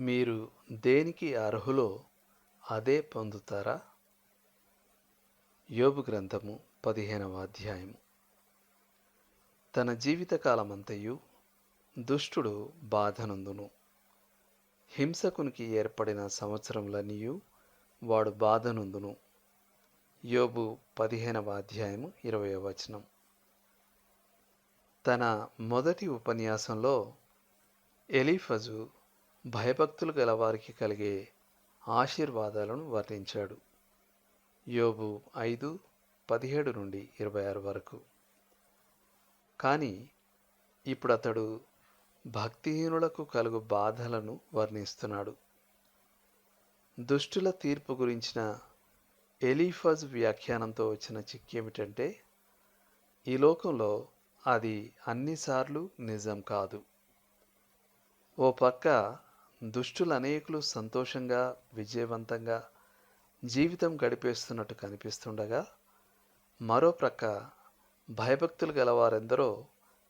మీరు దేనికి అర్హులో అదే పొందుతారా? యోబు గ్రంథము పదిహేనవ అధ్యాయము. తన జీవితకాలమంతయు దుష్టుడు బాధనందును. హింసకునికి ఏర్పడిన సంవత్సరములనియు వాడు బాధనందును. యోబు పదిహేనవ అధ్యాయము ఇరవై వచనం. తన మొదటి ఉపన్యాసంలో ఎలీఫజు భయభక్తులు గల వారికి కలిగే ఆశీర్వాదాలను వర్ణించాడు. యోబు ఐదు పదిహేడు నుండి ఇరవై ఆరు వరకు. కానీ ఇప్పుడు అతడు భక్తిహీనులకు కలుగు బాధలను వర్ణిస్తున్నాడు. దుష్టుల తీర్పు గురించిన ఎలీఫజ్ వ్యాఖ్యానంతో వచ్చిన చిక్కేమిటంటే ఈ లోకంలో అది అన్నిసార్లు నిజం కాదు. ఓ పక్క దుష్టులు అనేకులు సంతోషంగా విజయవంతంగా జీవితం గడిపేస్తున్నట్టు కనిపిస్తుండగా మరో ప్రక్క భయభక్తులు గలవారెందరో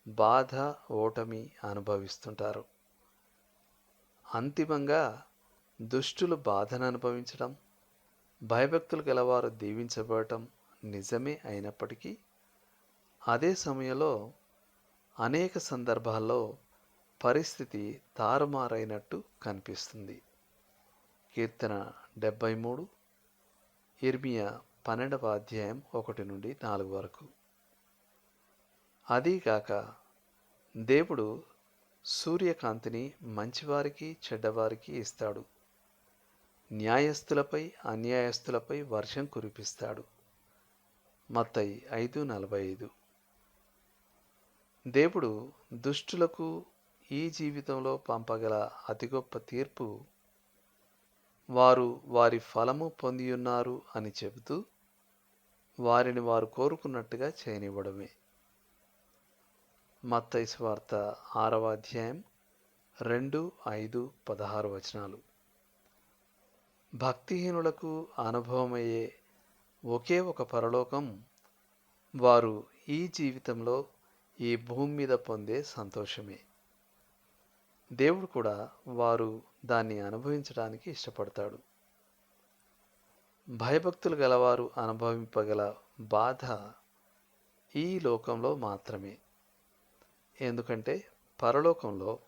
బాధ ఓటమి అనుభవిస్తుంటారు. అంతిమంగా దుష్టులు బాధను అనుభవించడం భయభక్తులు గలవారు దీవించబడటం నిజమే అయినప్పటికీ అదే సమయంలో అనేక సందర్భాల్లో పరిస్థితి తారుమారైనట్టు కనిపిస్తుంది. కీర్తన డెబ్బై మూడు ఇర్మియా పన్నెండవ అధ్యాయం ఒకటి నుండి నాలుగు వరకు. అదీగాక దేవుడు సూర్యకాంతిని మంచివారికి చెడ్డవారికి ఇస్తాడు. న్యాయస్థులపై అన్యాయస్థులపై వర్షం కురిపిస్తాడు. మత్తై ఐదు నలభై ఐదు. దేవుడు దుష్టులకు ఈ జీవితంలో పంపగల అతి గొప్ప తీర్పు వారు వారి ఫలము పొందియున్నారు అని చెబుతూ వారిని వారు కోరుకున్నట్టుగా చేయనివ్వడమే. మత్తైస్వార్త ఆరవ అధ్యాయం రెండు ఐదు పదహారు వచనాలు. భక్తిహీనులకు అనుభవమయ్యే ఒకే ఒక పరలోకం వారు ఈ జీవితంలో ఈ భూమి మీద పొందే సంతోషమే. దేవుడు కూడా వారు దాన్ని అనుభవించడానికి ఇష్టపడతాడు. భయభక్తులు గలవారు అనుభవింపగల బాధ ఈ లోకంలో మాత్రమే. ఎందుకంటే పరలోకంలో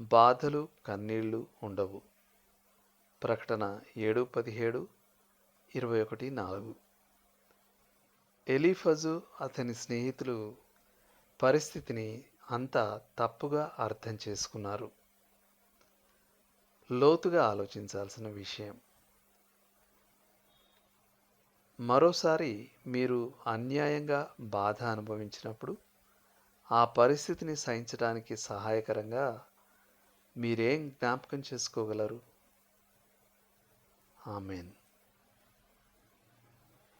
బాధలు కన్నీళ్ళు ఉండవు. ప్రకటన ఏడు పదిహేడు ఇరవై ఒకటి నాలుగు. ఎలీఫజు అతని స్నేహితులు పరిస్థితిని అంతా తప్పుగా అర్థం చేసుకున్నారు. లోతుగా ఆలోచించాల్సిన విషయం. మరోసారి మీరు అన్యాయంగా బాధ అనుభవించినప్పుడు ఆ పరిస్థితిని సహించడానికి సహాయకరంగా మీరేం జ్ఞాపకం చేసుకోగలరు? ఆమెన్.